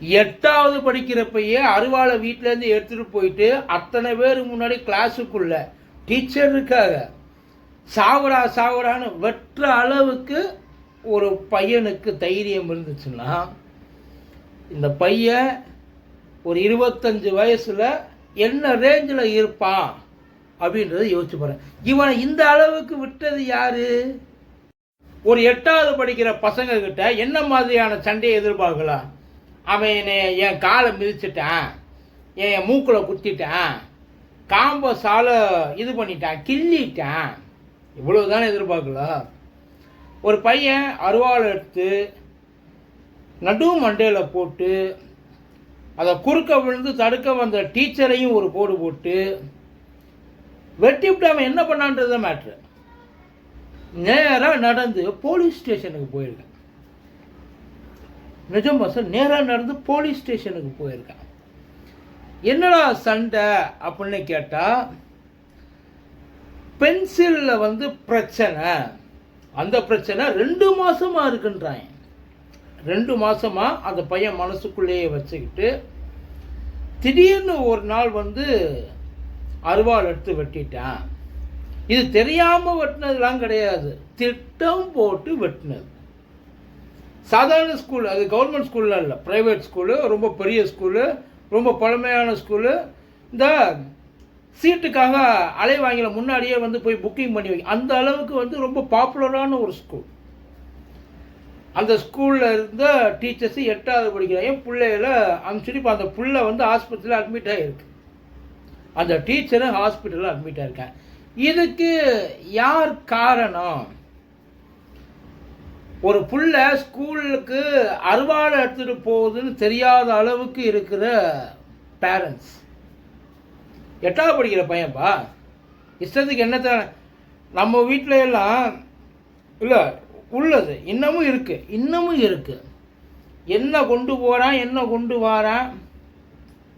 எட்டாவது படிக்கிறப்பயே அருவாளை வீட்டிலேருந்து எடுத்துகிட்டு போயிட்டு அத்தனை பேர் முன்னாடி கிளாஸுக்குள்ள டீச்சர் இருக்காங்க. சாவடா சாவடான்னு வெற்ற அளவுக்கு ஒரு பையனுக்கு தைரியம் இருந்துச்சுன்னா இந்த பையன் ஒரு இருபத்தஞ்சு வயசில் என்ன ரேஞ்சில் இருப்பான் அப்படின்றத யோசிச்சு பாருங்க. இவனை இந்த அளவுக்கு விட்டது யாரு? ஒரு எட்டாவது படிக்கிற பசங்க கிட்ட என்ன மாதிரியான சண்டையை எதிர்பார்க்கலாம்? அவன் என்னை என் காலை மிதிச்சிட்டான். என் மூக்கில் குத்திட்டான். காம்போ சாலை இது பண்ணிட்டான் கிள்ளிட்டான். இவ்வளவு தானே எதிர்பார்க்கல? ஒரு பையன் அருவாள் எடுத்து நடு மண்டையில் போட்டு அதை குறுக்க விழுந்து தடுக்க வந்த டீச்சரையும் ஒரு போடு போட்டு வெட்டி விட்டு அவன் என்ன பண்ணான்றது மேட்ரு நேராக நடந்து போலீஸ் ஸ்டேஷனுக்கு போயிருக்கேன். நிஜம் சார் நேராக நடந்து போலீஸ் ஸ்டேஷனுக்கு போயிருக்கான். என்னடா சண்டை அப்படின்னு கேட்டால் பென்சிலில் வந்து பிரச்சனை. அந்த பிரச்சனை ரெண்டு மாதமாக இருக்குன்றான். ரெண்டு மாதமாக அந்த பையன் மனசுக்குள்ளேயே வச்சுக்கிட்டு திடீர்னு ஒரு நாள் வந்து அருவாள் எடுத்து வெட்டிட்டான். இது தெரியாமல் வெட்டினதுலாம் கிடையாது. திட்டம் போட்டு வெட்டினது. சாதாரண ஸ்கூல் அது கவர்மெண்ட் ஸ்கூல்லாம் இல்லை. ப்ரைவேட் ஸ்கூலு ரொம்ப பெரிய ஸ்கூலு ரொம்ப பழமையான ஸ்கூலு இந்த சீட்டுக்காக அலைவாங்கில முன்னாடியே வந்து போய் புக்கிங் பண்ணி வைக்க அந்த அளவுக்கு வந்து ரொம்ப பாப்புலரான ஒரு ஸ்கூல் அந்த ஸ்கூலில் இருந்த டீச்சர்ஸு எட்டாவது படிக்கிறாங்க என் பிள்ளைகள அனுப்பிச்சுட்டு இப்போ அந்த பிள்ளை வந்து ஹாஸ்பிட்டலில் அட்மிட் ஆகிருக்கு அந்த டீச்சரும் ஹாஸ்பிட்டலில் அட்மிட் ஆயிருக்கேன் இதுக்கு யார் காரணம்? ஒரு புள்ள ஸ்கூலுக்கு அருவாளை எடுத்துகிட்டு போகுதுன்னு தெரியாத அளவுக்கு இருக்கிற பேரண்ட்ஸ் எட்டாவது படிக்கிற பையன்பா? இஷ்டத்துக்கு என்ன நம்ம வீட்டில எல்லாம் இல்லை உள்ளது. இன்னமும் இருக்கு. இன்னமும் இருக்கு. என்ன கொண்டு போகிறான் என்ன கொண்டு வாரான்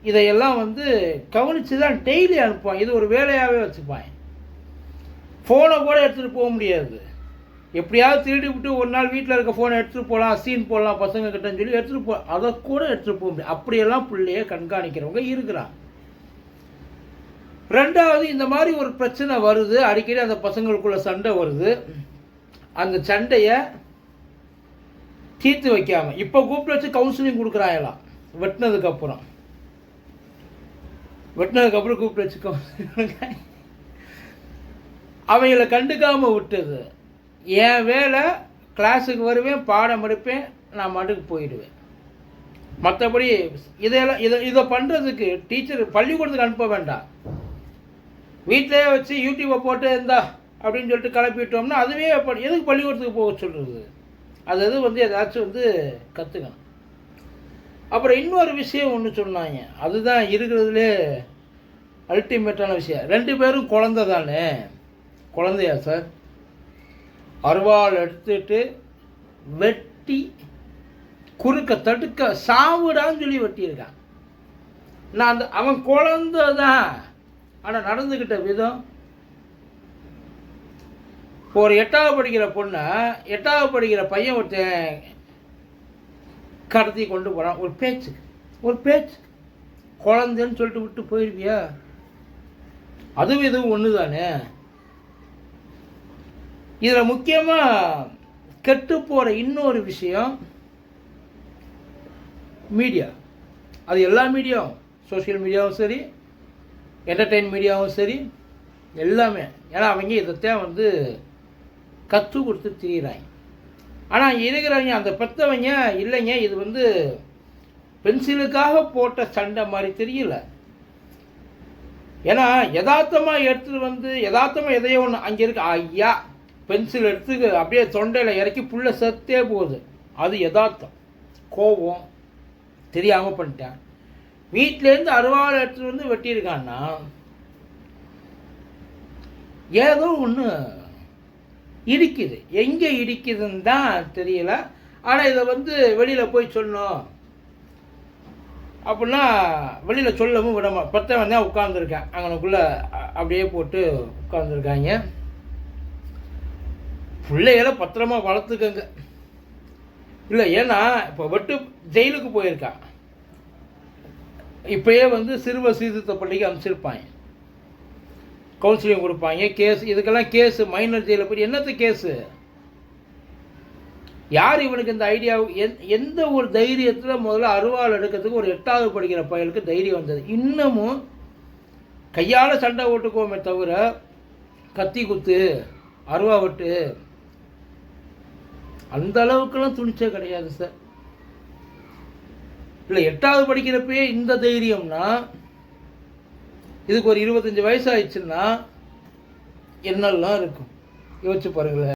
இதையெல்லாம் வந்து கவனித்து தான் டெய்லி அனுப்புவான். இது ஒரு வேலையாகவே வச்சுப்பான். ஃபோனை கூட எடுத்துகிட்டு போக முடியாது. எப்படியாவது திருடி விட்டு ஒரு நாள் வீட்டில் இருக்க ஃபோனை எடுத்துகிட்டு போகலாம் சீன் போடலாம் பசங்க கிட்டன்னு சொல்லி எடுத்துகிட்டு போ அதை கூட எடுத்துகிட்டு போக முடியும் அப்படியெல்லாம் பிள்ளைய கண்காணிக்கிறவங்க இருக்கிறான் ரெண்டாவது இந்த மாதிரி ஒரு பிரச்சனை வருது. அடிக்கடி அந்த பசங்களுக்குள்ள சண்டை வருது. அந்த சண்டையை தீர்த்து வைக்காமல் இப்போ கூப்பிட்டு வச்சு கவுன்சிலிங் கொடுக்குறாயெல்லாம் வெட்டினதுக்கப்புறம் வெட்டினதுக்கப்புறம் கூப்பிட்டு வச்சு கவுன்சிலிங் அவங்கள கண்டுக்காமல் விட்டது. என் வேலை கிளாஸுக்கு வருவேன் பாடம் எடுப்பேன் நான் மட்டுக்கு போயிடுவேன். மற்றபடி இதையெல்லாம் இதை இதை பண்ணுறதுக்கு டீச்சர் பள்ளிக்கூடத்துக்கு அனுப்ப வேண்டாம். வீட்டிலே வச்சு யூடியூப்பை போட்டு இருந்தா அப்படின்னு சொல்லிட்டு கிளப்பிட்டோம்னா அதுவே ப- எதுக்கு பள்ளிக்கூடத்துக்கு போக சொல்கிறது அது அது வந்து ஏதாச்சும் வந்து கற்றுக்கணும் அப்புறம் இன்னொரு விஷயம் ஒன்று சொன்னாங்க. அதுதான் இருக்கிறதுலே அல்டிமேட்டான விஷயம். ரெண்டு பேரும் குழந்த தானே? குழந்தையா சார் அருவாள் எடுத்துட்டு வெட்டி குறுக்க தடுக்க சாவுடான்னு சொல்லி வெட்டியிருக்கான். நான் அந்த அவன் குழந்ததான் ஆனால் நடந்துக்கிட்ட விதம் இப்போ ஒரு எட்டாவது படிக்கிற பொண்ணை எட்டாவது படிக்கிற பையன் ஒருத்தன் கடத்தி கொண்டு போகிறான் ஒரு பேச்சு ஒரு பேச்சு. குழந்தைன்னு சொல்லிட்டு விட்டு போயிருவியா? அதுவும் இதுவும் ஒன்று தானே இதில் முக்கியமாக கெட்டு போகிற இன்னொரு விஷயம் மீடியா அது எல்லா மீடியாவும் சோஷியல் மீடியாவும் சரி என்டர்டெயின் மீடியாவும் சரி எல்லாமே. ஏன்னா அவங்க இதைத்தான் வந்து கற்றுக் கொடுத்து திரியிறாங்க. ஆனால் இருக்கிறவங்க அந்த பெற்றவங்க இல்லைங்க இது வந்து பென்சிலுக்காக போட்ட சண்டை மாதிரி தெரியல. ஏன்னா யதார்த்தமாக எடுத்துகிட்டு வந்து யதார்த்தமாக எதையோ ஒன்று அங்கே இருக்கு ஐயா பென்சில் எடுத்து அப்படியே தொண்டையில் இறக்கி புள்ள செத்தே போகுது. அது யதார்த்தம். கோபம் தெரியாமல் பண்ணிட்டேன். வீட்டிலேருந்து அருவாள் எடுத்துகிட்டு வந்து வெட்டியிருக்கான்னா ஏதோ ஒன்று இடிக்குது. எங்கே இடிக்குதுன்னு தான் தெரியல. ஆனால் இதை வந்து வெளியில் போய் சொன்னோம் அப்படின்னா வெளியில் சொல்லவும் விடமா பத்தவன் தான் உட்காந்துருக்கேன் அங்கனக்குள்ளே அப்படியே போட்டு உட்காந்துருக்காங்க பிள்ளைகளை பத்திரமா வளர்த்துக்கங்க. இல்லை ஏன்னா இப்போ வெட்டு ஜெயிலுக்கு போயிருக்கான் இப்பயே வந்து சிறுவர் சீர்திருத்த பள்ளிக்கு அனுப்பிச்சிருப்பாங்க. கவுன்சிலிங் கொடுப்பாங்க கேஸ் இதுக்கெல்லாம் கேஸு மைனர் ஜெயிலில் போய் என்னத்த கேஸு யார் இவனுக்கு இந்த ஐடியா எந்த ஒரு தைரியத்தில் முதல்ல அருவாள் எடுக்கிறதுக்கு ஒரு எட்டாவது படிக்கிற பையனுக்கு தைரியம் வந்தது. இன்னமும் கையால் சண்டை ஓட்டுக்குவோமே தவிர கத்தி குத்து அருவா வெட்டு அந்த அளவுக்குலாம் துணிச்சே கிடையாது சார் இல்லை எட்டாவது படிக்கிறப்பயே இந்த தைரியம்னா இதுக்கு ஒரு இருபத்தஞ்சி வயசு ஆயிடுச்சுன்னா என்னெல்லாம் இருக்கும்? யோசிச்சு பாருங்களேன்.